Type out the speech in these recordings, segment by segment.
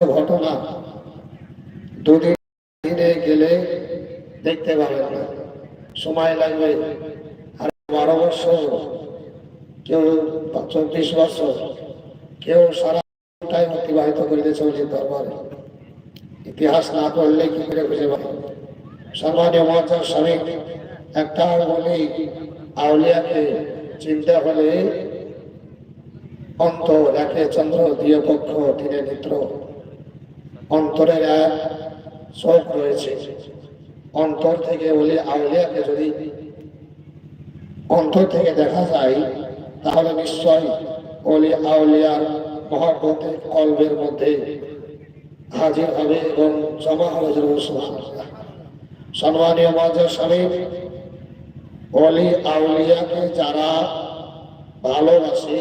ঘটনা। দুদিন দিনে গেলে দেখতে পাবেন না। সময় লাগবে আর বারো বছর, কেউ চব্বিশ বছর, কেউ সারা টাইম অতিবাহিত করিতে চলছে দরবারে ইতিহাস না পড়লে কি করে খুঁজে পাবে? সম্মানীয় মহাজন স্বামী, একটা বলি আউলিয়াকে চিনতে হলে অন্তর একে চন্দ্র দিয়ে পক্ষ তিনে নেত্র অন্তরের এক চোখ রয়েছে অন্তর থেকে বলি আউলিয়াকে যদি অন্তর থেকে দেখা যায়, তাহলে নিশ্চয় অলি আউলিয়ার মহব্বতে কলবের মধ্যে হাজির হবে এবং জমা হবে। সম্মানীয় মহাজন স্বামী, অলি আউলিয়াকে যারা ভালোবাসে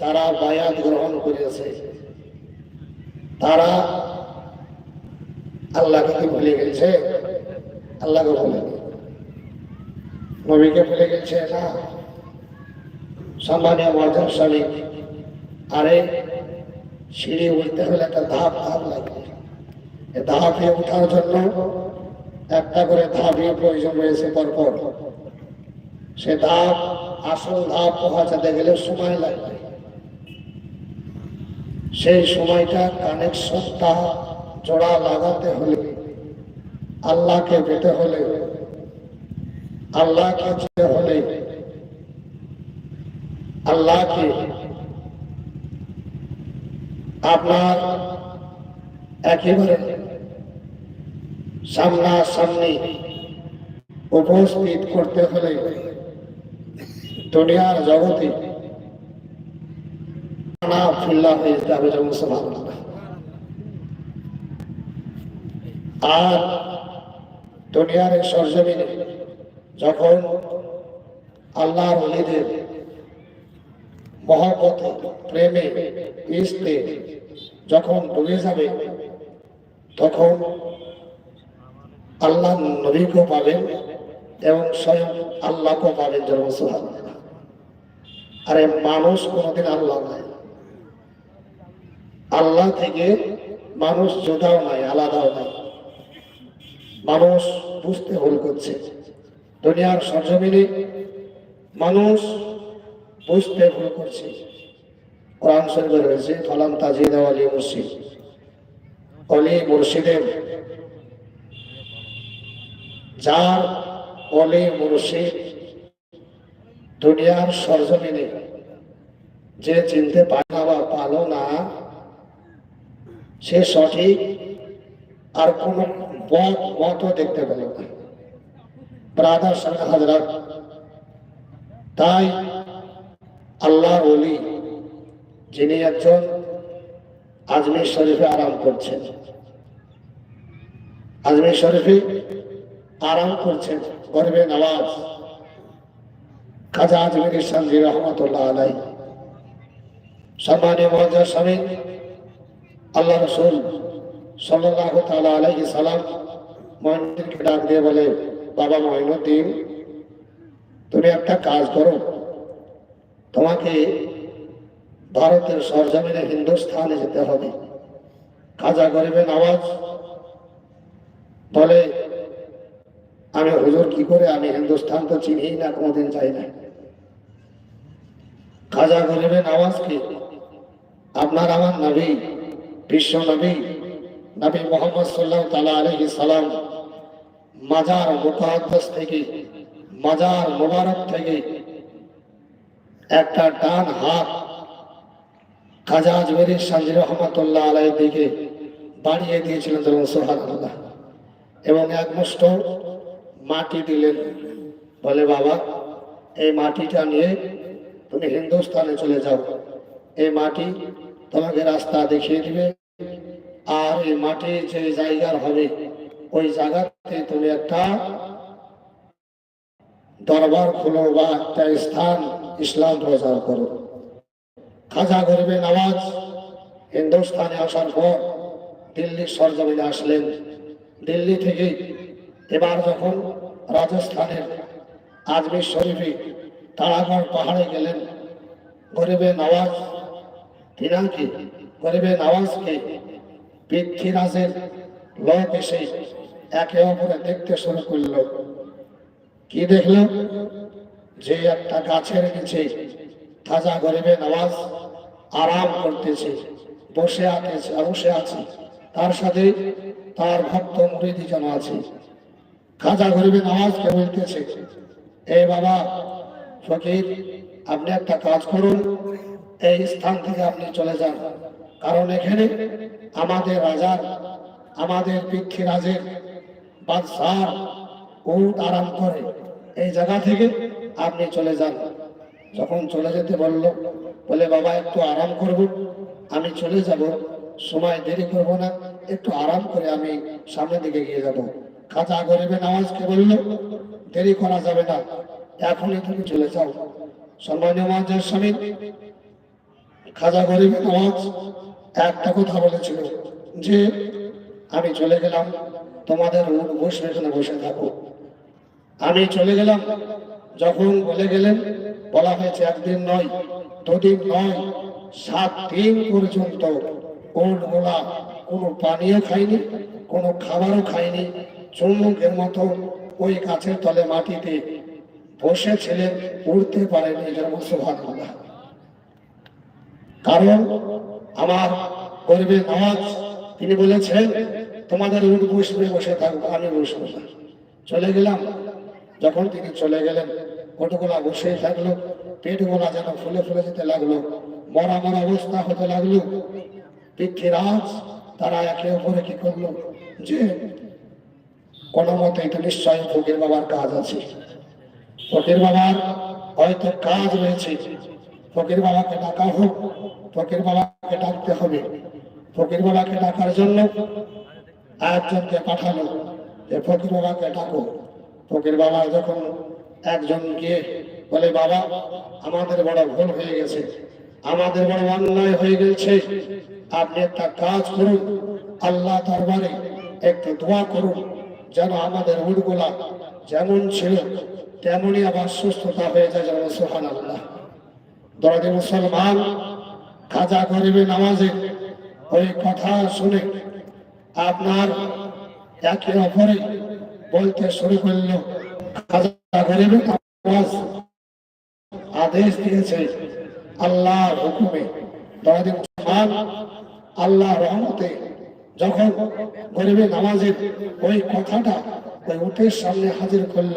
তারা বায়াত গ্রহণ করেছে তারা আল্লাহকে কি ভুলে গেছে? আল্লাহকে ভুলে নবীকে ভুলে গেছে না? সম্মানীয় স্বামী আরে সিঁড়ি উঠতে হলে একটা ধাপ ধাপ লাগবে এ ধাপে ওঠার জন্য একটা করে ধাপই প্রয়োজন রয়েছে পরপর। সে ধাপ, আসল ধাপ পৌঁছাতে গেলে সময় লাগবে। সেই সময়টা কানেকশনটা জোড়া লাগাতে হলে, আল্লাহকে পেতে হলে, আল্লাহকে পেতে হলে, আল্লাহকে আপনার একেবারে সামনাসামনি উপস্থিত করতে হলে, দুনিয়ার জগতে না ফিল্লা হয়ে যাবে যেমন সুবহানাল্লাহ। আর দুনিয়ার সরজমিনে যখন আল্লাহর অলিদের প্রেমে ইস্তে যখন ডুবে যাবে, তখন আল্লাহ নবীকেও পাবেন এবং স্বয়ং আল্লাহকেও পাবেন সুবহানাল্লাহ। আরে মানুষ কোনোদিন আল্লাহ নাই আল্লাহ থেকে মানুষ জোদাও নাই, আলাদাও নাই। মানুষ বুঝতে ভুল করছে। দুনিয়ার সরজমিনে মানুষ বুঝতে ভুল করছে। কোরআন শরীফে রয়েছে, ফলাম তাজিদ আলী মুর্শিদ। অলি মুর্শিদের যার অলি মুর্শিদ দুনিয়ার সরজমিনে যে চিনতে পারে সে সঠিক আর কোন মত মতও দেখতে পেল না। ব্রাদার সঙ্গে হাজরাত। তাই আল্লাহ অলি যিনি একজন আজমির শরীফে আরাম করছেন, আজমির শরীফে আরাম করছেন, গর্বে নওয়াজ। খাজা আজমির ইসলামজি রহমতুল্লাহ আলাই সম্মানীয় মহাজার স্বামী আল্লাহ রসুল সাল্লাহ তালা আলাইহি সালাম মহিনুদ্দিনকে ডাক দিয়ে বলে, বাবা মহিনুদ্দিন, তুমি একটা কাজ করো। তোমাকে ভারতের সরজমিনে হিন্দুস্থানে যেতে হবে। খাজা গরিবের আওয়াজ বলে, আমি হুজুর কি করে, আমি হিন্দুস্থান তো চিনি না, কোনোদিন যাই না। খাজা গরিবের আওয়াজ কি আপনার আমার নবী বিশ্ব নবী নবী মোহাম্মদ সাল্লাহ তালা আলহি সালাম মাজার মুকাদ্দাস থেকে, মাজার মোবারক থেকে একটা ডান হাত খাজা আজমেরি সাজির রহমতুল্লাহ আলাই দিকে বাড়িয়ে দিয়েছিলেন ধরুন সোহানুল্লাহ এবং এক মুষ্ট মাটি দিলেন। বলে, বাবা, এই মাটিটা নিয়ে তুমি হিন্দুস্তানে চলে যাও। এই মাটি তোমাকে রাস্তা দেখিয়ে দিবে। আর এই মাটি যে জায়গার হবে, ওই জায়গাতে তুমি একটা দরবার খুলো বা একটা স্থান ইসলাম প্রচার করো। খাজা গরিবে নওয়াজ হিন্দুস্তানে আসার পর দিল্লির সরজমিনে আসলেন। দিল্লি থেকে এবার যখন রাজস্থানের আজমির শরীফে তারাগড় পাহাড়ে গেলেন, গরিবে নওয়াজ তিনাকে গরিবের আওয়াজকে পৃথ্বীরাজের লোক এসে একে অপরে দেখতে শুরু করল। কি দেখল? যে একটা গাছের নিচে তাজা গরিবের নামাজ আরাম করতেছে, বসে আছে বসে আছে। তার সাথে তার ভক্ত মুরিদি জন আছে। খাজা গরিবের নামাজকে বলতেছে? এই বাবা, ফকির, আপনি একটা কাজ করুন, এই স্থান থেকে আপনি চলে যান। কারণ এখানে আমাদের রাজার, আমাদের পৃথ্বীরাজের বাদশাহ উট আরাম করে। এই জায়গা থেকে আপনি চলে যান। যখন চলে যেতে বলল, বলে, বাবা, একটু আরাম করব। আমি চলে যাব। সময় দেরি করব না। একটু আরাম করে আমি সামনের দিকে গিয়ে যাব। খাজা গরিবে নামাজকে বলল, দেরি করা যাবে না। এখনই তুমি চলে যাও। সম্মানীয় মহাজের স্বামী, খাজা গরিবে নামাজ একটা কথা বলেছিল যে, আমি চলে গেলাম, তোমাদের উঠ বসবে এখানে বসে থাকো। আমি চলে গেলাম, যখন বলে গেলেন, বলা হয়েছে একদিন নয়, দুদিন নয়, সাত দিন পর্যন্ত ওট গোলা কোনো পানীয় খাইনি কোনো খাবারও খাইনি চুম্বকের মতো ওই গাছের তলে মাটিতে বসেছিলেন উঠতে পারেনি, যেন সুবহানাল্লাহ। কারণ আমার করবে নামাজ তিনি বলেছেন, তোমাদের উঠ বসবে, বসে থাকব, আমি বসবো না। চলে গেলাম। যখন তিনি চলে গেলেন ওটগুলা বসে থাকল, পেটগুলা যেন ফুলে ফুলে যেতে লাগল, মরা মরা অবস্থা হতে লাগল। পৃথ্বীরাজ তারা একে অপরে কি করল? যে কোনো মতে এটা নিশ্চয়ই ফকির বাবার কাজ আছে। ফকির বাবার হয়তো কাজ রয়েছে ফকির বাবাকে ডাকা হোক ফকির বাবাকে ডাকতে হবে? ফকির বাবাকে ডাকার জন্য? একজনকে পাঠালো। যে ফকির বাবাকে ডাকো ফকির বাবা যখন একজন গিয়ে বলে, বাবা, আমাদের বড় ভুল হয়ে গেছে। আমাদের বড় অন্যায় হয়ে গেছে। আপনি একটা কাজ করুন। আল্লাহ দরবারে একটু দোয়া করুন। যেন আমাদের উটগুলা যেমন ছিল, তেমনই আবার সুস্থতা হয়ে যায় যেন সোহান আল্লাহ দরদি মুসলমান খাজা গরিবে নামাজে, ওই কথা শুনে আপনার একে অপরে বলতে শুরু করল, খাজা গরিবে নামাজ। আদেশ দিয়েছে আল্লাহ হুকুমে। দরদি মুসলমান আল্লাহ রহমতে যখন গরিবে নামাজের ওই কথাটা, ওই উটের সামনে হাজির করল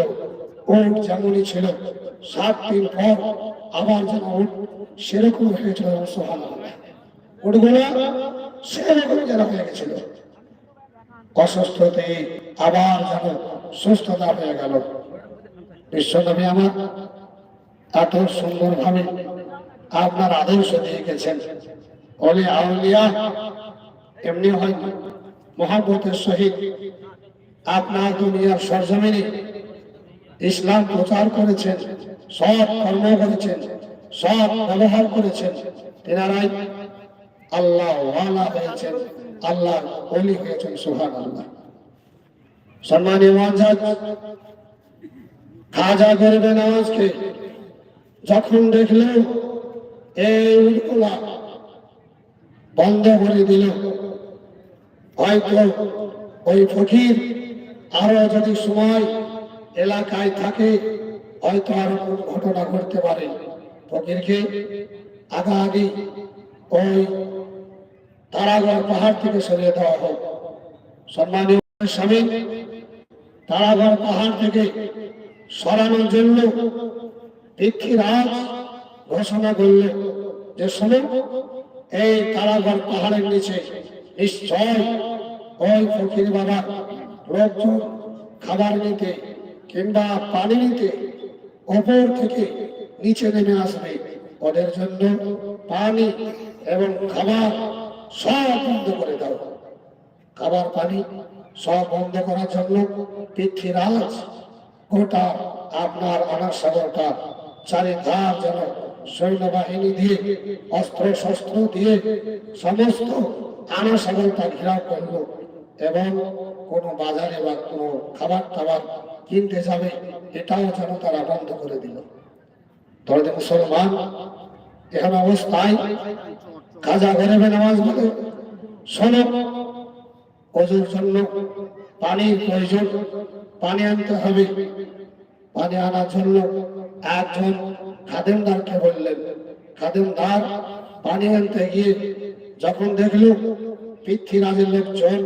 উট যেমনই ছিল, সাত দিন পর আবার যেন উট সেরকম হয়েছিল সোহান সেরকম যেন হয়ে গেছিল। অসুস্থতে আবার যেন সুস্থতা হয়ে গেল। বিশ্বনবী আমার, এত সুন্দরভাবে আপনার আদর্শ দিয়ে গেছেন। অলি আউলিয়া, এমনি হয়নি মহাব্বতের সহিত আপনার দুনিয়ার সরজমিনে ইসলাম প্রচার করেছেন সব কর্ম করেছেন সব ব্যবহার করেছেন, তেনারাই আল্লাহ ওয়ালা হয়েছেন আল্লাহ অলি হয়েছেন সোহান আল্লাহ সম্মানীয় মহাজাদ খাজা করবে নামাজকে যখন দেখলেন, এই উটগুলা বন্ধ করে দিল, হয়তো ওই ফকির আরও যদি সময় এলাকায় থাকে, হয়তো আরও কোন ঘটনা ঘটতে পারে। ফকিরকে আগাআগি ওই তারাগড় পাহাড় থেকে সরিয়ে দেওয়া হোক। সম্মানীয় স্বামী, তারাগড় পাহাড় থেকে সরানোর জন্য পৃথ্বীরাজ ঘোষণা করল যে শোনো এই তারাগড় পাহাড়ের নিচে নিশ্চয় ওই ফকির বাবা লোকজন খাবার নিতে কিংবা পানি নিতে ওপর থেকে নিচে নেমে আসবে। ওদের জন্য পানি এবং খাবার সব বন্ধ করে দাও। খাবার পানি সব বন্ধ করার জন্য পৃথ্বীর পৃথ্বীরাজ গোটা আপনার আনার সাগরটা চারিধার যেন সৈন্যবাহিনী দিয়ে অস্ত্র শস্ত্র দিয়ে সমস্ত আনা সাগরটা ঘেরাও করল। এবং কোনো বাজারে বা কোনো খাবার টাবার কিনতে যাবে, এটাও যেন তারা বন্ধ করে দিল। ধরে মুসলমান, এখন অবস্থায় খাজা গরিবে নামাজ বলে শোনো অজুর জন্য পানির প্রয়োজন, পানি আনতে হবে। পানি আনার জন্য একজন খাদেমদারকে বললেন, খাদেমদার, পানি আনতে গিয়ে যখন দেখল পৃথ্বীরাজের লোকজন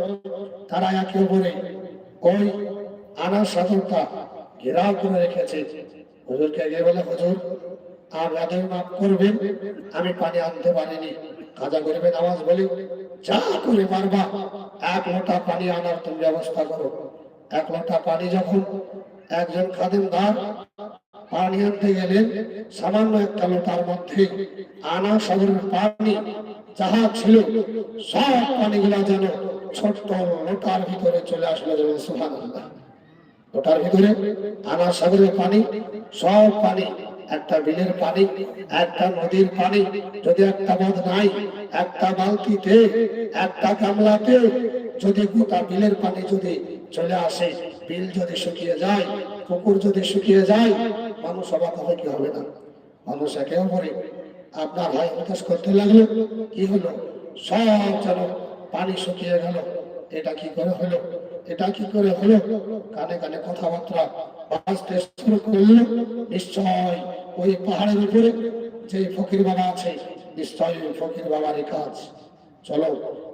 তারা একে অপরে ওই আনার সাধনটা ঘেরাও করে রেখেছে। হুজুরকে গিয়ে বলে, হুজুর আমাদের মাফ করবেন? আমি পানি আনতে পারিনি। কাজা করবেন আওয়াজ বলি, যা করে পারবা, এক লোটা পানি আনার তুমি ব্যবস্থা করো। এক লোটা পানি যখন একজন খাদেমদার পানি আনতে গেলেন সামান্য একটা লোটার মধ্যে আনা সাগরের পানি, যাহা ছিল সব পানিগুলা যেন ছোট্ট লোটার ভিতরে চলে আসলো যেমন সুহান লোটার ভিতরে আনা সাগরের পানি, সব পানি, একটা বিলের পানি, একটা নদীর পানি, যদি একটা বাঁধ নাই, একটা বালতিতে, একটা গামলাতে, যদি গোটা বিলের পানি যদি চলে আসে, বিল যদি শুকিয়ে যায় পুকুর যদি শুকিয়ে যায়, মানুষ অবাক হবে, কি হবে না? মানুষ একে অপরে আপনার হয় হতাশ করতে লাগল, কি হলো? সব যেন পানি শুকিয়ে গেল, এটা কি করে হলো? এটা কি করে হলো? কানে কানে কথাবার্তা বাঁচতে শুরু করল, নিশ্চয় ওই পাহাড়ের উপরে যে ফকির বাবা আছে, নিশ্চয় ওই ফকির বাবারই কাজ। চলো,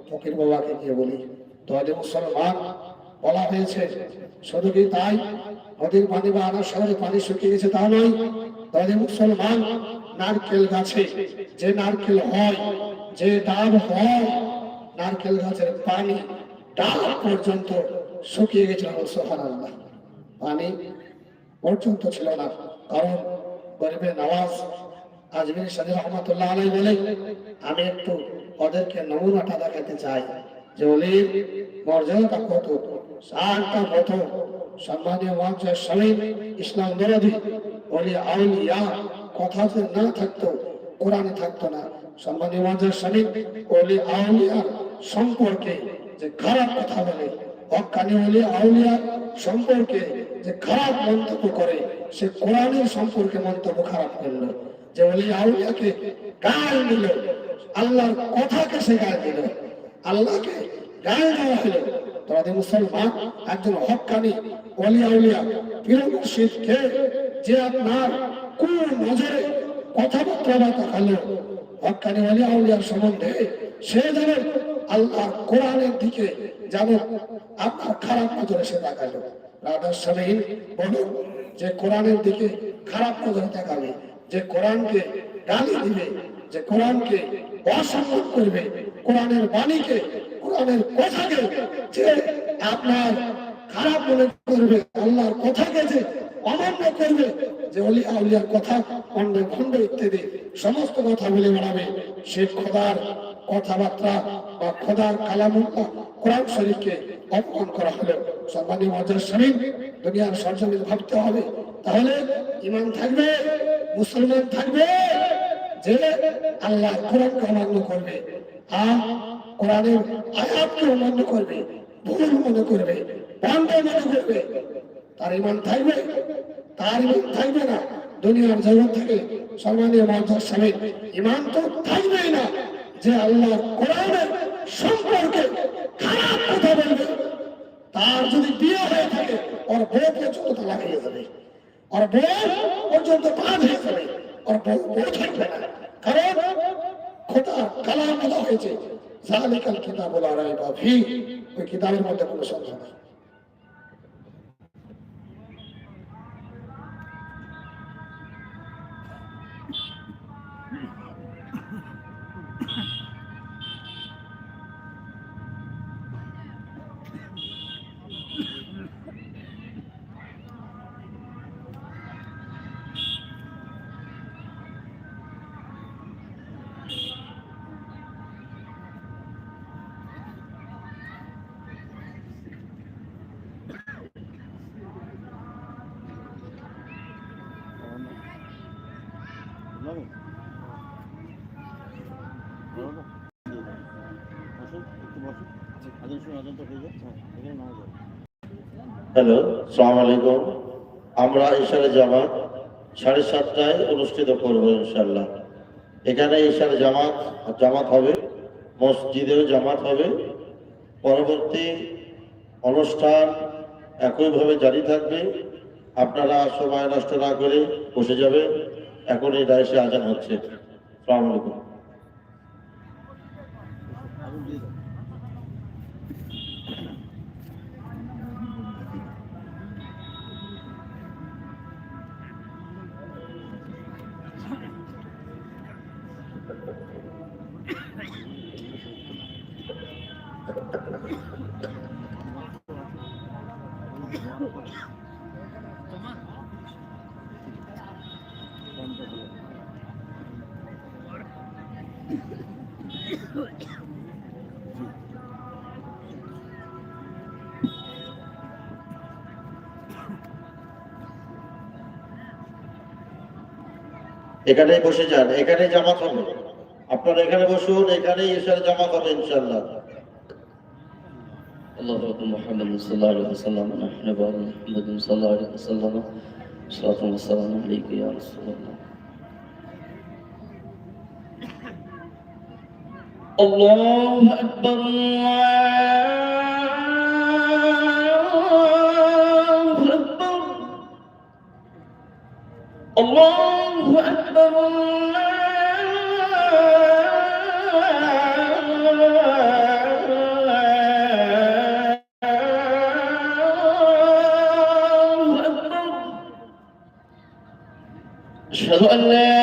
ফকির বাবাকে গিয়ে বলি তাহলে মুসলমান বলা হয়েছে শুধু কি তাই নদীর পানি বা আনার শহরে পানি শুকিয়ে গেছে তা নয়। তাহলে মুসলমান নারকেল গাছে যে নারকেল হয়, যে ডাব হয়, নারকেল গাছের পানি ডাল পর্যন্ত শুকিয়ে গেছিল পানি পর্যন্ত ছিল না, কারণ গরিবের নামাজ আজমির সাদি রহমতুল্লাহ আলাই বলে, আমি একটু ওদেরকে নমুনাটা দেখাতে চাই। যে অলির মর্যাদাটা কত? সারটা কত সম্মানীয় মঞ্চের স্বামী ইসলাম দরদি অলি আউলিয়া কথা যে না থাকতো, কোরআনে থাকতো না। সম্মানীয় মঞ্চের স্বামী অলি আউলিয়া সম্পর্কে যে খারাপ কথা বলে, হকানি অলি আউলিয়া সম্পর্কে যে খারাপ মন্তব্য করে, সে কোরআনের সম্পর্কে মন্তব্য খারাপ করল। যে অলি আউলিয়াকে গাল দিল, আল্লাহর কথাকে সে গাল দিল, আল্লাহকে গায়ে দেওয়া হলো তোমাদের মুসলমান একজন হকানি অলিয়া উলিয়া পীর যে আপনার কোন নজরে কথাবার্তা বা দেখাল হকানি অলিয়া উলিয়ার সম্বন্ধে সে যেন আল্লাহ কোরআনের দিকে যেন আপনার খারাপ নজরে সে দেখাল রাধার স্বামী বলুন যে কোরআনের দিকে খারাপ নজরে দেখাবে যে কোরআনকে গালি দিবে, যে কোরআনকে অসম্মান করবে কোরআনের বাণীকে কোরআনের কথাকে যে আপনার খারাপ মনে করবে, আল্লাহর কথাকে যে অমান্য করবে, যে অলি আউলিয়ার কথা অন্য খণ্ড ইত্যাদি সমস্ত কথা বলে বেড়াবে। সে খোদার কথাবার্তা বা খোদার কালামুল্লাহ কোরআন শরীফকে অপমান করা হলো। সম্মানীয় মজার স্বামী দুনিয়ার সরজমিন ভাবতে হবে। তাহলে ইমান থাকবে, মুসলমান থাকবে, যে আল্লাহ কোরআনকে অমান্য করবে। আর কোরআনের আয়াতকে অমান্য করবে, ভুল মনে করবে বন্ধ মনে করবে। তার ইমান থাকবে, তার ইমান থাকবে না। দুনিয়ার জগৎ থেকে সম্মানীয় মহাজার স্বামী ইমান তো থাকবেই না। যে আল্লাহ কোরআনের সম্পর্কে খারাপ কথা বলবে, তার যদি বিয়ে হয়ে থাকে, ওর বউ পর্যন্ত তা লাগিয়ে যাবে। ওর বউ পর্যন্ত কাজ হয়ে যাবে, ওর বউ বউ থাকবে না। কারণ খোদা কালাম বলা হয়েছে। জালিকাল কিতাব বলা রাইবা ভি ওই কিতাবের মধ্যে কোনো সন্দেহ নেই। হ্যালো, সালাম আলাইকুম। আমরা ইশারে জামাত সাড়ে সাতটায় অনুষ্ঠিত করব ইনশাল্লাহ এখানে ঈশার জামাত জামাত হবে, মসজিদেও জামাত হবে। পরবর্তী অনুষ্ঠান একইভাবে জারি থাকবে। আপনারা সময় নষ্ট না করে বসে যাবেন। এখন এই দায়সে আজান হচ্ছে। সালাম এখানেই বসে যান এখানেই জামাত হবে আপনারা এখানে বসুন এখানেই ঈশার জামাত হবে ইনশাল্লাহ الله أكبر محمد صلى الله عليه وسلم نحن بعد محمد صلى الله عليه وسلم صلاة والسلام عليك يا رسول الله الله أكبر الله أكبر الله أكبر الله أكبر أشهد أن لا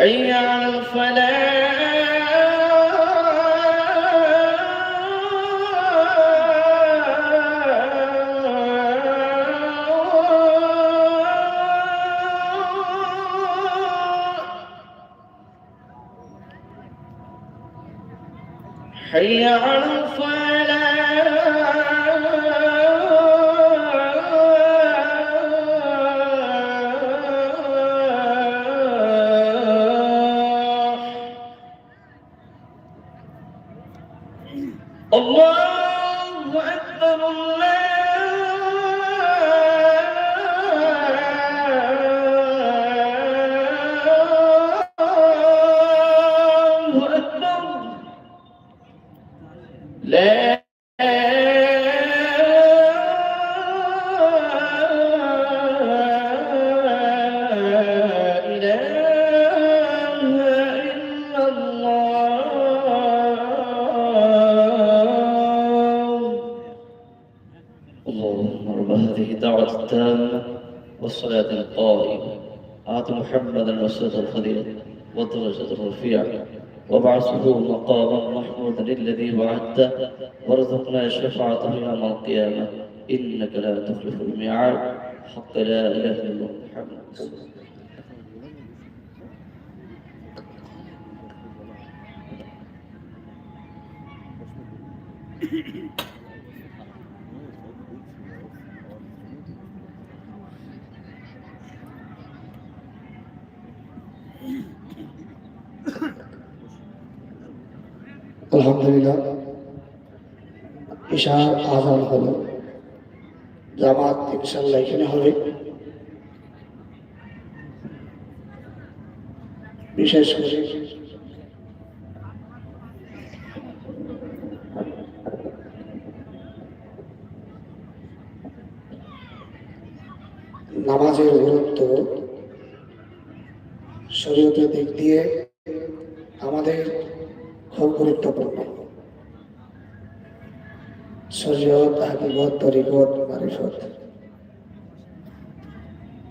حي على الفلاح الله أكبر الله آت محمدا الوسيلة الفضيلة والدرجة الرفيعة وابعثه مقاما محمودا الذي وعدته وارزقنا شفاعته يوم القيامة. إنك لا تخلف الميعاد. حق لا إله إلا الله محمد رسول الله. আলহামদুলিল্লাহ, ঈশার আজান হলো। জামাত ইনশাল্লাহ এখানে হবে। বিশেষ করে নামাজের গুরুত্ব শরীয়তের দিক দিয়ে শরীয়ত হাকিগত তরিকত মারিফত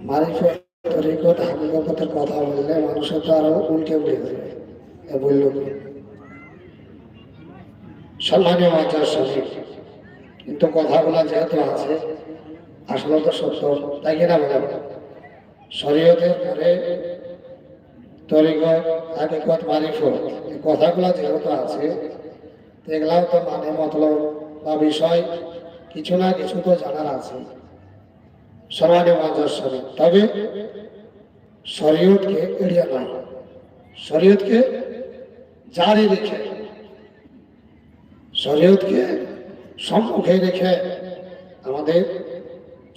মারিফত তরিকত হাকিগতের কথা বললে মানুষের তো আরও উল্টে উল্টে যাবে বলল কি? সম্মানীয় মাচার সঠিক কিন্তু কথাগুলো যেহেতু আছে, আসলে তো সত্য, তাই কিনা বলেন শরীয়তের পরে তরিকত হাকিকত মারিফত, এই কথাগুলো যেহেতু আছে এগুলাও তো মানে মতলব বা বিষয় কিছু না কিছু তো জানার আছে। সমানে মাজার শরীর তবে শরীয়তকে এড়িয়ে নয়। শরীয়তকে জারি রেখে, শরীয়তকে সম্মুখে রেখে আমাদের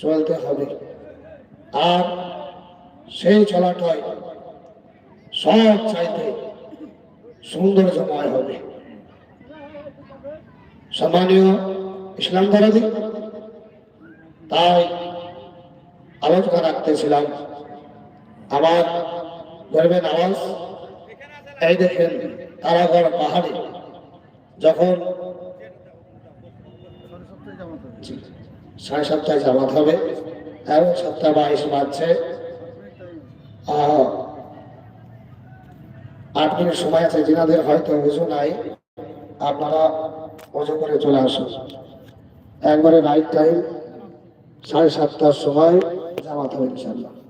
চলতে হবে। আর সেই চলাটাই সব চাইতে সৌন্দর্যময় হবে। সম্মানীয় ইসলাম ধরাদি তাই আলোচনা রাখতেছিলাম। আমার গর্বের আওয়াজ? এই দেখেন তারাগড় পাহাড়ে যখন সাড়ে সাতটায় জামাত হবে, এবং সাতটা বাইশ বাজছে। আট মিনিট সময় আছে, যিনাদের হয়তো উজু নাই, আপনারা অজু করে চলে আসুন। একবারে রাইট টাইম সাড়ে সাতটার সময় জামাত হবে ইনশাল্লাহ